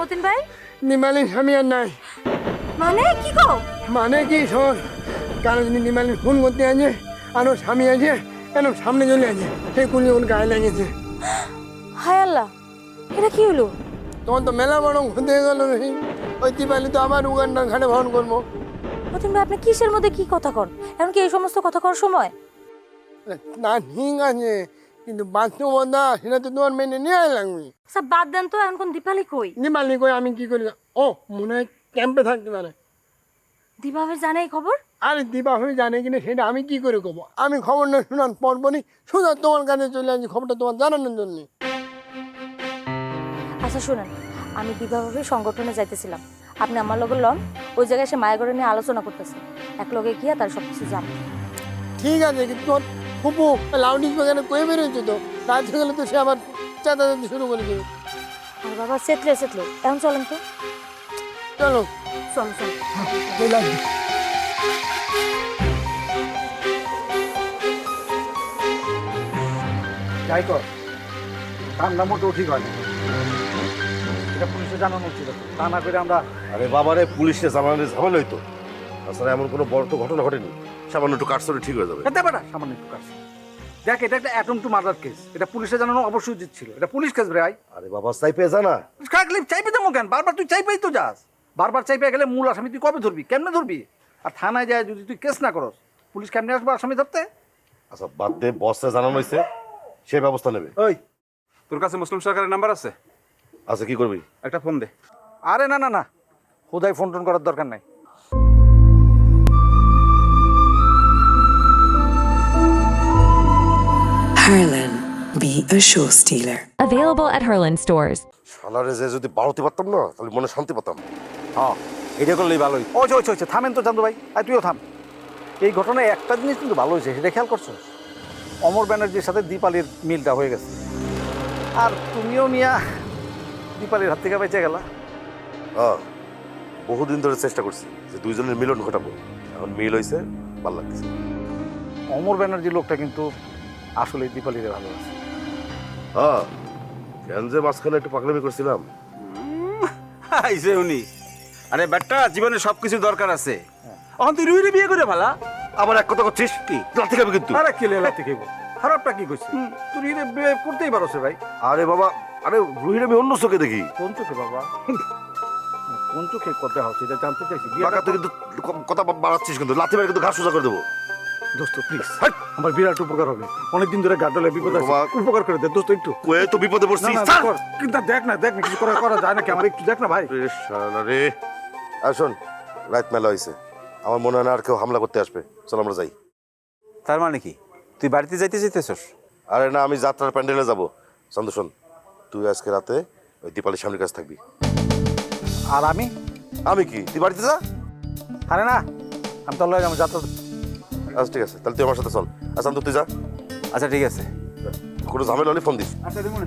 মতিন ভাই? নিমালিন স্বামী আর নাই। মানে? কি কও? মানে কি শোন? কারও যদি নিমালিন ফোন করতে আছে আর ওর স্বামী আছে কেন সামনে চলে আছে সেই কুলি ওর গায়ে লেগেছে। হায় আল্লাহ এটা কি হলো? তোমার তো মেলা বড় হতে গেল রে। ওই দিপালি তো আবার উগান্ডার ঘাটে ভ্রমণ করব। মতিন ভাই আপনি কিসের মধ্যে কি কথা কন? এখন কি এই সমস্ত কথা করার সময়? না ঠিক আছে। কিন্তু বাস্তবতা সেটা তো তোমার মেনে নেওয়াই লাগবে। আচ্ছা বাদ দেন তো এখন কোন দীপালি কই? নিমালি কই আমি কি করি? ও মনে হয় ক্যাম্পে থাকতে পারে। দীপাভাবে জানে এই খবর? আরে হয়ে জানে কিনা সেটা আমি কি করে কব আমি খবর না শোনার পরপরই সোজা তোমার কাছে চলে আসি খবরটা তোমার জানানোর জন্য। আচ্ছা শুনেন আমি দিবাভাবে সংগঠনে যাইতেছিলাম। আপনি আমার লগে লন ওই জায়গায় সে মায়াগড়ে নিয়ে আলোচনা করতেছে। এক লগে গিয়া তার সব কিছু জান। ঠিক আছে কিন্তু ফুপু লাউড স্পিকারে কয়ে বেরোচ্ছে তো? রাত হয়ে গেলে তো সে আবার চেঁচাতে শুরু করে দেবে। আর বাবা সেতলে সেতলো। এখন চলেন তো। চলো। চল চল। যাই কর। ঠান্ডা মোটেও ঠিক হয় না। এটা পুলিশে জানানো উচিত তা না করে আমরা আরে বাবারে পুলিশে জানালে ঝামেলা হইতো। তাছাড়া এমন কোনো বড় তো ঘটনা ঘটেনি। সামান্য একটু কাটছরে ঠিক হয়ে যাবে। এতে বেটা সামান্য একটু কাজ দেখ এটা একটা অ্যাটম টু মার্ডার কেস এটা পুলিশে জানানো অবশ্যই উচিত ছিল। এটা পুলিশ কেস ভাই। আরে বাবা চাই পেয়ে জানা কাকলি চাইপে তো কেন বারবার তুই চাই চাইপেই তো যাস। বারবার চাইপে গেলে মূল আসামি তুই কবে ধরবি? কেমনে ধরবি? আর থানায় যায় যদি তুই কেস না করস পুলিশ কেমনে আসব আসামি ধরতে? আচ্ছা বাদ দে বসে জানানো হয়েছে সে ব্যবস্থা নেবে। ওই। তোর কাছে মুসলিম সরকারের নাম্বার আছে? আচ্ছা কি করবি? একটা ফোন দে। আরে না না না। খোদাই ফোন টোন করার দরকার নাই। A show stealer. Available at Herland stores. সালারে যে যদি বাড়তে পারতাম না তাহলে মনে শান্তি পেতাম। হ্যাঁ এটা করলেই ভালোই ওই ওই ওই থামেন তো চান্দু ভাই। আর তুইও থাম। এই ঘটনায় একটা জিনিস কিন্তু ভালো হয়েছে সেটা খেয়াল করছ? অমর ব্যানার্জির সাথে দীপালির মিলটা হয়ে গেছে। আর তুমিও নিয়া দীপালির হাত থেকে বেঁচে গেলা। হ্যাঁ বহুদিন ধরে চেষ্টা করছি যে দুইজনের মিলন ঘটাবো। এখন মিল হয়েছে ভালো লাগছে। অমর ব্যানার্জি লোকটা কিন্তু আসলে দীপালিরে ভালোবাসে। হ্যাঁ কেন যে মাঝখানে একটু পাগলামি করছিলাম। আইসে উনি। আরে বেটা জীবনে সবকিছু দরকার আছে। এখন তুই রুইরে বিয়ে করে ভালা আবার এক কথা করছিস কি? লাথি খাবি কিন্তু। আরে কে লেলা থেকে খারাপটা কি করছে তুই এরে বিয়ে করতেই পারো সে ভাই। আরে বাবা আরে রুহির আমি অন্য চোখে দেখি। কোন চোখে বাবা? কোন চোখে কথা হচ্ছে এটা জানতে চাইছি। তুই কিন্তু কথা বাড়াচ্ছিস কিন্তু লাথি মেরে কিন্তু ঘাস সোজা করে দেবো। দোস্ত প্লিজ আমার বিরাট উপকার হবে। অনেকদিন ধরে গাডলে বিপদ আছে। উপকার করে দে দোস্ত একটু। ওয়ে তো বিপদে না না কর। কিন্তু দেখ না দেখ না কিছু করা করা যায় নাকি? আমার একটু দেখ না ভাই। রে শালা রে। আর শোন রাত মেলা হয়েছে আমার মনে হয় না আর কেউ হামলা করতে আসবে। চল আমরা যাই। তার মানে কি? তুই বাড়িতে যাইতে চাইতেছস? আরে না আমি যাত্রার প্যান্ডেলে যাব। চন্দ্র শোন তুই আজকে রাতে ওই দীপালির সামনের কাছে থাকবি। আর আমি? আমি কি? তুই বাড়িতে যা। আরে না আমি তো লয় আমার যাত্রা আচ্ছা ঠিক আছে। তাহলে তুই আমার সাথে চল। আচ্ছা তুই যা। আচ্ছা ঠিক আছে। কোনো ঝামেলা হলে ফোন দিস। আচ্ছা দেখুন